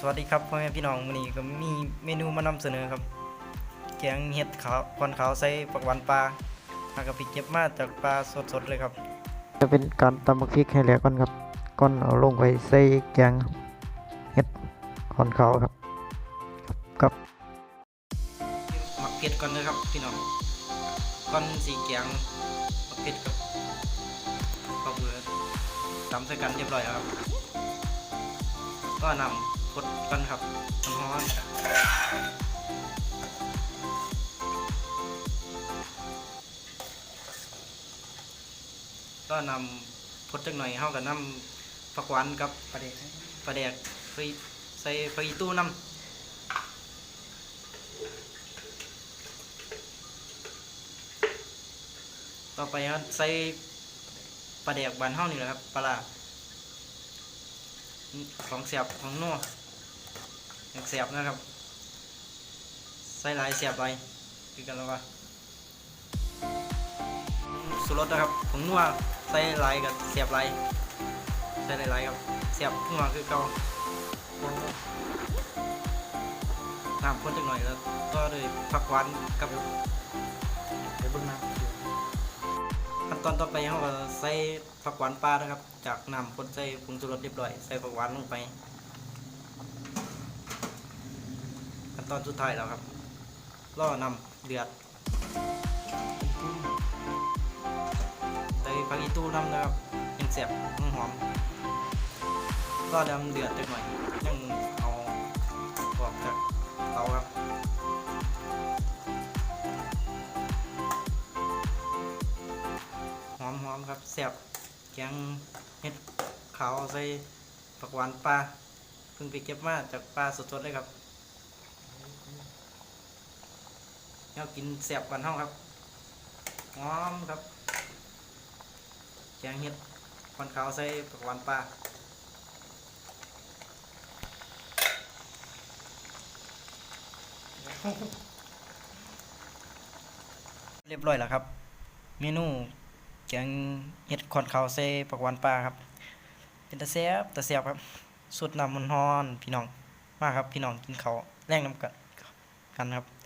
สวัสดีครับพ่อแม่พี่น้องวันนี้ก็มีเมนูมานำเสนอครับแกงเห็ดขาวคอนขาวใส่ผักหวานปลาหากะปิเก็บมาจากปลาสดๆเลยครับ จะเป็นการตำบักพริกให้แหลกก่อนครับก่อนเอาลงไปใส่แกงเห็ดขอนขาวครับกับหมักเผ็ดก่อนเลยครับพี่น้องก่อนสีแกงหมักเผ็ดกับข้าวเบื่อตำใส่กันเรียบร้อยแล้วครับ ก็นำพ ดกันครับมันร้อนก็นำพดจักหน่อยเข้ากับน้ำผักหวานกับปลาแดกปลาแดกใส่ใส่ตู้น้ำต่อไปครับใส่ปลาแดกบานเฮานี่แหละครับปลาร้าของเสียบของนัว อยากเสียบนะครับใส่หลายเสียบหลายคือกันแล้วว่าสุรสนะครับของนัวใส่หลายกับเสียบหลายใส่หลายครับเสียบนัวคือเก่าน้ำข้นจักหน่อยแล้วก็เลยผักหวานกับเดี๋ยวเบิ่งน้ำขั้นตอนต่อไปเราก็ใส่ผักหวานปลานะครับ จากน้ำพ่นใส่ผงชูรสเรียบร้อยใส่ผักหวานลงไปขั้น ตอนสุดท้ายแล้วครับล่อนำเดือดใส่ผักอีตู้นำนะครับยังแสบยังหอมล่อดำเดือดจักหน่อยยังเอาออกจากเตาครับหอมหอมครับแซ่บแกงเห็ดขาวใส่ผักหวานปลาเพิ่งไปเก็บมาจากปลาสดๆเลยครับ เรากินแซ่บกันห้องครับหอมครับแกงเห็ดคอนขาวใส่ผักหวานปลาเรียบร้อยแล้วครับ เมนูแกงเห็ดคอนขาใส่ผักหวานปลาครับ เป็นตะแซ่บตะแซ่บครับสุดน้ำมันฮ้อนพี่น้อง มาครับพี่น้องกินเขาแรงน้ำกันกันครับ